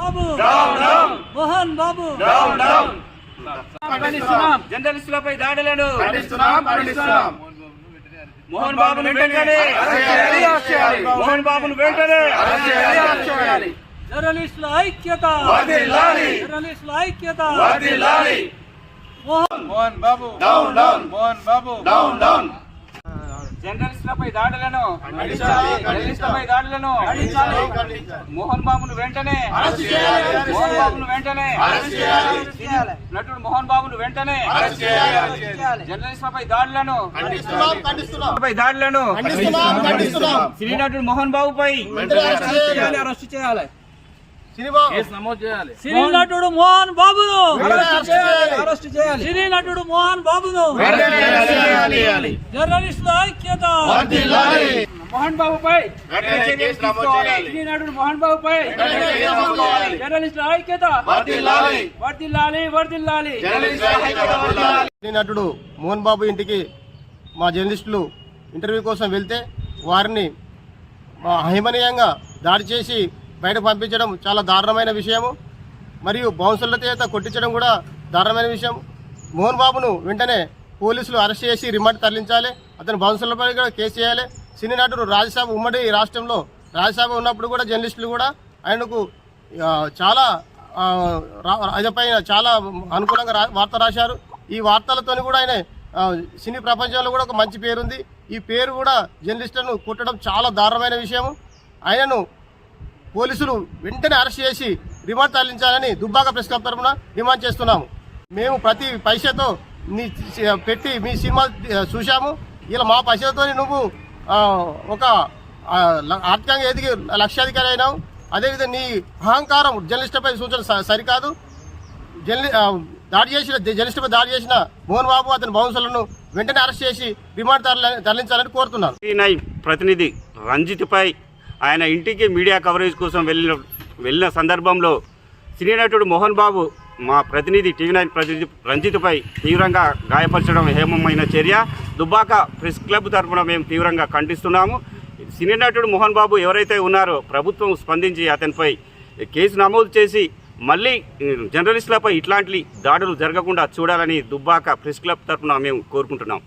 బాబు. Down down ఖండిస్తున్నాం. జర్నలిస్టులపై దాడులను మోహన్ బాబును వెంటనే మోహన్ బాబును వెంటనే జర్నలిస్టుల ఐక్యత. జర్నలిస్టుల ఐక్యత. Mohan. Mohan Babu. Down down Mohan Babu. Down down జర్నలిస్టులపై దాడులను. జర్నలిస్టులపై దాడులను మోహన్ బాబును వెంటనే. మోహన్ బాబును వెంటనే. నటుడు మోహన్ బాబును వెంటనే. జర్నలిస్టులపై దాడులను పై దాడులను సినీ నటుడు మోహన్ బాబుపై వెంటనే అరెస్ట్ చేయాలి. సినీ నటుడు మోహన్ బాబును అరెస్ట్ చేయాలి. సినీ నటుడు మోహన్ బాబును. జర్నలిస్టుల ఐక్యత. మోహన్ నమోదు చేయాలి. సినీ నటుడు మోహన్ నమోదు చేయాలి. జర్నలిస్టుల ఐక్యత. వర్దిల్లాలి వర్దిల్లాలి జర్నలిస్టుల ఐక్యత వర్ధిల్లాలి. సినీ నటుడు మోహన్ బాబు ఇంటికి మా జర్నలిస్టులు ఇంటర్వ్యూ కోసం వెళ్తే వారిని మా అహిమనీయంగా దాడి చేసి బయట పంపించడం చాలా దారుణమైన విషయము. మరియు బౌన్సర్ల చేత కొట్టించడం కూడా దారుణమైన విషయం. మోహన్ బాబును వెంటనే పోలీసులు అరెస్ట్ చేసి రిమాండ్ తరలించాలి. అతను బౌన్సర్లపై కూడా కేసు చేయాలి. సినీ నటుడు రాజ్యసభ ఉమ్మడి రాష్ట్రంలో రాజ్యసభ ఉన్నప్పుడు కూడా జర్నలిస్టులు కూడా ఆయనకు చాలా అదపైన చాలా అనుకూలంగా వార్త రాశారు. ఈ వార్తలతోని కూడా ఆయన సినీ ప్రపంచంలో కూడా ఒక మంచి పేరుంది. ఈ పేరు కూడా జర్నలిస్టులను కుట్టడం చాలా దారుణమైన విషయము. ఆయనను పోలీసులు వెంటనే అరెస్ట్ చేసి రిమాండ్ తరలించాలని దుబ్బాక ప్రెస్ క్లబ్ తరఫున డిమాండ్ చేస్తున్నాము. మేము ప్రతి పైసతో నీ పెట్టి మీ సినిమా చూశాము. ఇలా మా పైసలతో నువ్వు ఒక ఆర్థికంగా ఎదిగి లక్షాధికారి అయినావు. అదేవిధంగా నీ అహంకారం జర్నలిస్టులపై సూచన సరికాదు. జర్నలి దాడి చేసిన జర్నలిస్టుపై దాడి చేసిన మోహన్ బాబు అతని బౌన్సులను వెంటనే అరెస్ట్ చేసి రిమాండ్ తరలి తరలించాలని కోరుతున్నాను. ప్రతినిధి రంజిత్పై ఆయన ఇంటికి మీడియా కవరేజ్ కోసం వెళ్ళిన వెళ్ళిన సందర్భంలో సినీ నటుడు మోహన్ బాబు మా ప్రతినిధి టీవీ నైన్ ప్రతినిధి రంజిత్పై తీవ్రంగా గాయపరచడం హేమమైన చర్య. దుబ్బాక ప్రెస్ క్లబ్ తరఫున మేము తీవ్రంగా ఖండిస్తున్నాము. సినీ నటుడు మోహన్ బాబు ఎవరైతే ఉన్నారో ప్రభుత్వం స్పందించి అతనిపై కేసు నమోదు చేసి మళ్ళీ జర్నలిస్టులపై ఇట్లాంటి దాడులు జరగకుండా చూడాలని దుబ్బాక ప్రెస్ క్లబ్ తరఫున మేము కోరుకుంటున్నాం.